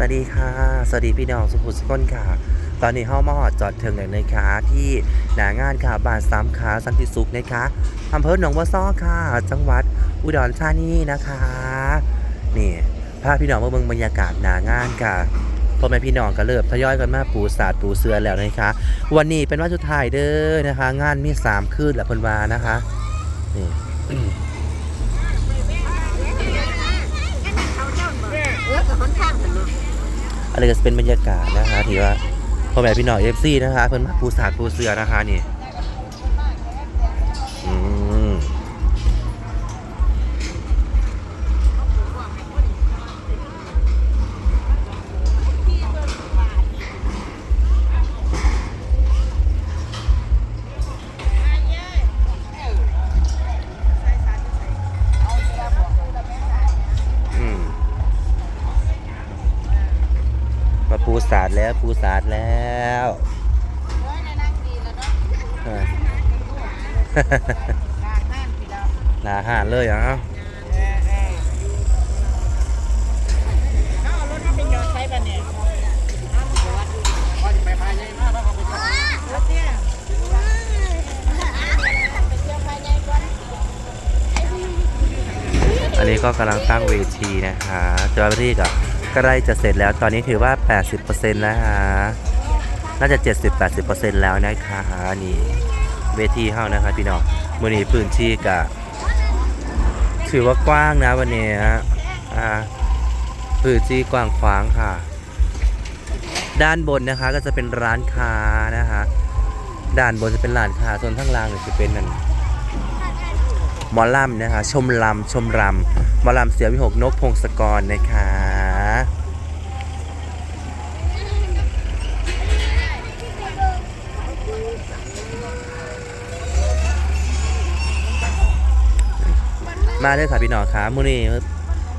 วัสดีค่ะ สวัสดีพี่น้องสุขุสุขนค่ะ ตอนนี้เข้ามาหอดจอดถึงแล้วนะคะที่หนางานค่ะบ้านสามขาสันติสุขนะคะอำเภอหนองบัวซ้อค่ะ จังหวัดอุดรธานีนะคะนี่พาพี่น้องมาเบิ่งบรรยากาศหนางานค่ะพ่อแม่พี่น้องก็เริ่มทยอยกันมาปูศาสตร์ปูเสือแล้วนะคะ วันนี้เป็นวันสุดท้ายเด้อนะคะ งานมีสามคืนและพิ่นวานะคะนี่ นนี้ก็จะเป็นบรรยากาศนะคะที่ว่าพ่อแม่พี่น้องเอฟซีนะคะเพื่อนมาปูสาดปูเสือนะคะนี่ ปูสาดแล้วเออหนาหานเลยอะอันนี้ก็กำลังตั้งเวทีนะคะเจ้าหน้าที่ก็ ใกล้จะเสร็จแล้วตอนนี้ถือว่า 80%แล้วฮะน่าจะ 70-80%แล้วนะคะนี่เวทีเฮานะคะพี่น้องมือนี้พื้นที่ก็ถือว่ากว้างนะวันนี้อ่าพื้นที่กว้างขวางค่ะ ด้านบนนะคะก็จะเป็นร้านค้านะคะด้านบนจะเป็นร้านค้าส่วนข้างล่างเนี่ยจะเป็นนั่นหมอลำนะคะชมลำชมรำหมอลำเสียวิหกนกพงศกรนะคะ มาเลยค่ะพี่น้องค่ะมือนี้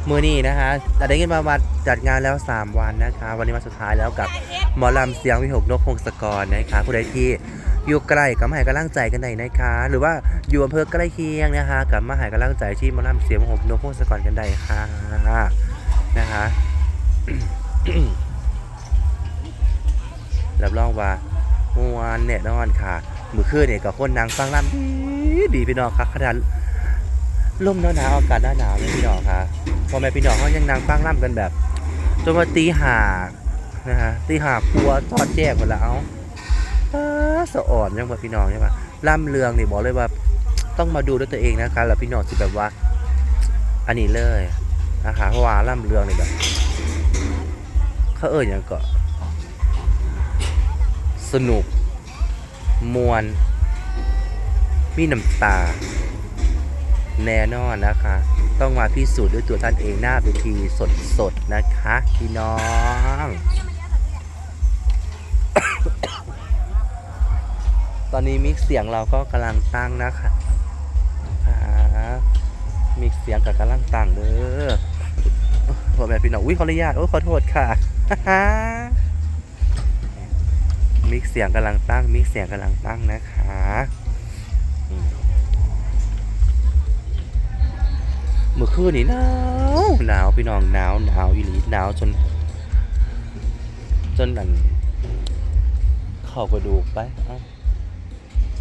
มือนี้นะคะแต่ได้ยินมาวัดจัดงานแล้ว 3 วันนะคะ วันนี้วันสุดท้ายแล้วกับหมอลำเสียงวิหกนกพงศกรนะคะผู้ใดที่อยู่ใกล้กับมาให้กำลังใจกันได้นะคะ หรือว่าอยู่อำเภอใกล้เคียงนะคะกับมาให้กำลังใจที่หมอลำเสียงวิหกนกพงศกรกันได้ค่ะนะคะรับรองว่าเมื่อวานเนี่ยนอนค่ะ มือคืนเนี่ยกับคนนางฟังลำดีดีพี่น้องค่ะขนาด ลมหนาวๆอากาศหนาวๆเลยพี่น้องค่ะพอแม่พี่น้องเขายังนางฟังล่ำกันแบบ จนมาตีหานะฮะตีหากลัวทอดแจ้งหมดแล้วอ้าสะอ่อนยังว่าพี่น้องใช่ปะล่ำเรืองนี่บอกเลยว่าต้องมาดูด้วยตัวเองนะคะแล้วพี่น้องสิแบบว่า อันนี้เลยนะคะเพราะว่าล่ำเรืองนี่แบบเขาเอ่ยอย่างก็สนุกมวนมีน้ำตา แน่นอนนะคะ ต้องมาพิสูจน์ด้วยตัวท่านเองหน้าเวทีสดๆนะคะพี่น้องตอนนี้มิกเสียงเราก็กำลังตั้งนะคะอ่ามิกเสียงกับกำลังตั้งเด้อพ่อแม่พี่น้องอุ้ยขออนุญาตโอ้ขอโทษค่ะ มิกเสียงกำลังตั้ง มิกเสียงกำลังตั้งนะคะ เมื่อคืนนี่หนาวหนาวพี่น้องหนาวหนาวอีหลีหนาวจน จนอันเข้ากระดูกไปเอ้า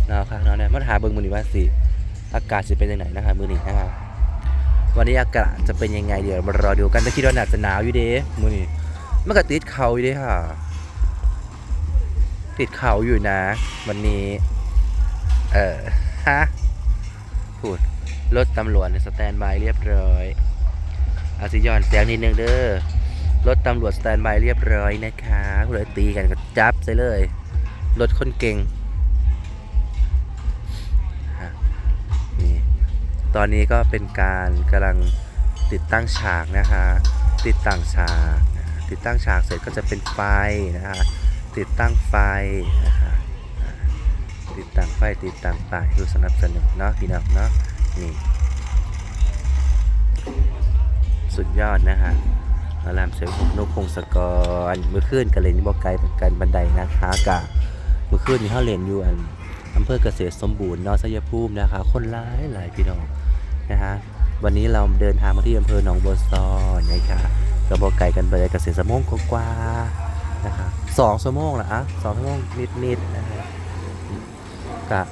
หนาวค่ะหนาวเนี่ยมาหาเบิ่งมือนี้ว่าสิอากาศจะเป็นยังไงนะคะมือนี้นะครับวันนี้อากาศจะเป็นยังไงเดี๋ยวมารอดูกันแต่คิดว่าน่าจะหนาวอยู่เด้มือนี้มันก็ติดเขาอยู่เด้ค่ะ ติดเขาอยู่นะ วันนี้ เออฮะพูด รถตำรวจสแตนบายเรียบร้อยอาซิยอนเสียงนิดนึงเด้อรถตำรวจสแตนบายเรียบร้อยนะคะผู้ใดตีกันก็จับใส่เลยรถคนเก่งนี่ตอนนี้ก็เป็นการกำลังติดตั้งฉากนะคะ ติดตั้งฉาก ติดตั้งฉากเสร็จก็จะเป็นไฟนะคะ ติดตั้งไฟนะคะติดตั้งไฟติดตั้งป้ายดูสนับสนุนเนาะพี่น้องเนาะ นี่ สุดยอดนะฮะอารามเสริมนกพงศกรเมื่อคืนกันเลยนี่บอกไกลเป็นกันบันไดนะคะกะเมื่อคืนนี่เขาเรียนอยู่อันอำเภอเกษตรสมบูรณ์นอสยภูมินะคะ คนร้ายหลายพี่น้องนะฮะวันนี้เราเดินทางมาที่อำเภอหนองบัวซอนะคะกระบอกไก่กันไปเกับเสียสมงกว่านะคะสองชั่วโมงละอะสองชั่วโมงนิดๆนะฮะกะ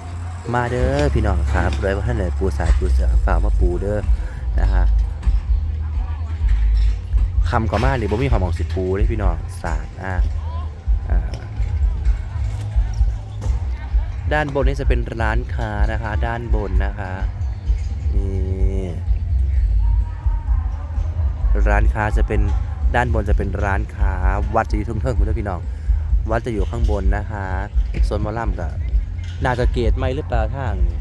มาเด้อพี่น้องครับเลยว่าท่านไหนปูสายปูเสือฝากมาปูเด้อนะฮะคำก่อมาหรือบ่มีความหมองสิปูเด้พี่น้องสาดอ่าด้านบนนี่จะเป็นร้านค้านะคะ ด้านบนนะคะนี่ร้านค้าจะเป็นด้านบนจะเป็นร้านค้า วัดจะอยู่ทุ่งเทิงคุณพี่น้อง วัดจะอยู่ข้างบนนะคะส่วนมอลำก็ น่าจะเกตไม่หรือเปล่าทางนี่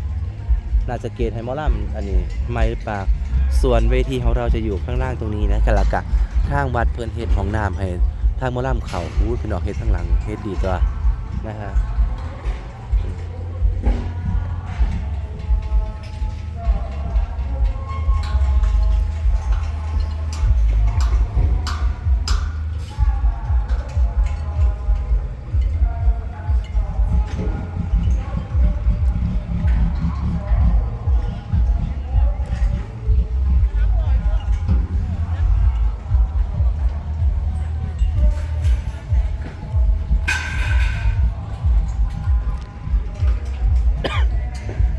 น่าจะเกตไฮมอลำอันนี้ไม่หรือเปล่าส่วนเวทีของเราจะอยู่ข้างล่างตรงนี้นะกะละกะทางวัดเพื่อนเฮ็ดของน้ำให้ทางมอลำเขาอู้พี่น้องเฮ็ดข้างหลังเฮ็ดดีตัวนะฮะ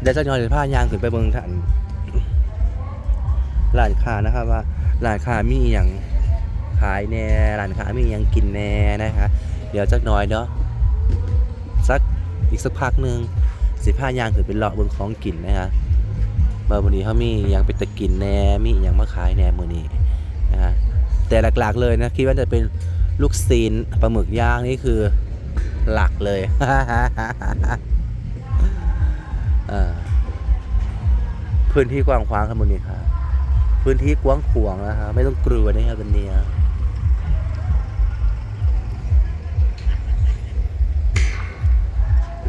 ดี๋ยวจะย้อนผ้ายางขึ้นไปเบิ่งท่านร้านค้านะครับว่าร้านค้ามีอย่างขายแน่ร้านค้ามีอย่างกินแน่นะคะเดี๋ยวจักน่อยเนาะสักอีกสักพักหนึ่งสิผ้ายางขึ้นไปเลาะเบิงของกินนะคะเมื่อวันนี้เขามีอย่างเป็นตะกินแน่มีอย่างมาขายแน่มือนี้นะฮะแต่หลักๆเลยนะคิดว่าจะเป็นลูกซีนปลาหมึกย่างนี่คือหลักเลย พื้นที่กว้างขวางครับมูลนี้ครับพื้นที่กว้างขวางนะครับไม่ต้องกลัวนะครับวันนี้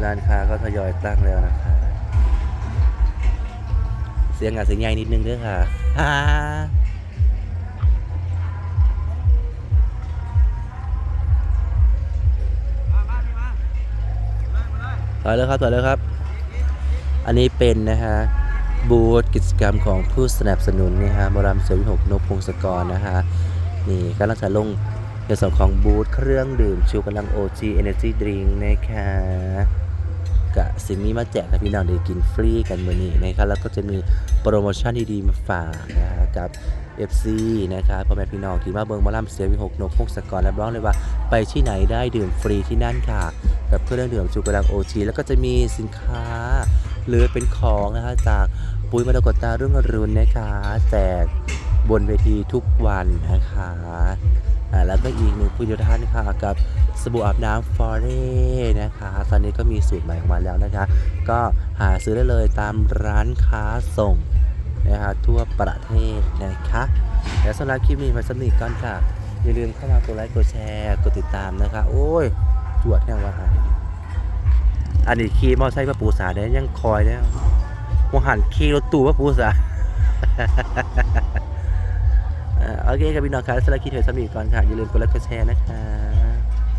ร้านค้าก็ทยอยตั้งแล้วนะครับเสียงอาจเสียงใหญ่นิดนึงด้วยค่ะฮ่าถอยเลยครับถอยเลยครับ อันนี้เป็นนะฮะบูธกิจกรรมของผู้สนับสนุนนะฮะบรมเสวิหกนพพงศกรนะฮะนี่กำลังจะลงในส่วนของบูธเครื่องดื่มชูกำลัง OG Energy Drink นะคะกะสิมีมาแจกให้พี่น้องได้กินฟรีกันมื้อนี้นะครับแล้วก็จะมีโปรโมชั่นดีๆมาฝากนะฮะกับ FC นะครับพ่อแม่พี่น้องที่มาเบิงหมาล่ำเสียวิหกนกพงศกรรับรองเลยว่าไปที่ไหนได้ดื่มฟรีที่นั่นค่ะ กับเครื่องดื่มชูกำลัง OG แล้วก็จะมีสินค้า หรือเป็นของนะคะจากปุ๋ยมรกตตารุ่งอรุณนะคะแจกบนเวทีทุกวันนะคะอ่าแล้วก็อีกหนึ่งผู้ยท่านค่ะกับสบู่อาบน้ำฟอเร่นะคะ ตอนนี้ก็มีสูตรใหม่ออกมาแล้วนะคะ ก็หาซื้อได้เลยตามร้านค้าส่งนะคะทั่วประเทศนะคะและสำหรับคลิปนี้มาสนิทกันค่ะ อย่าลืมเข้ามากดไลค์กดแชร์ กดติดตามนะคะ โอ้ย จวดแน่ว่า อันนี้ขี่มอเตอร์ไซค์พระปูสาเนี่ยยังคอยแล้วมหันขี่รถตู้พระปูสาเอ่อโอเคครับพี่น้องครับสำหรับคลิปเทอร์สมีก่อนค่ะอย่าลืมกดไลค์กดแชร์นะคะ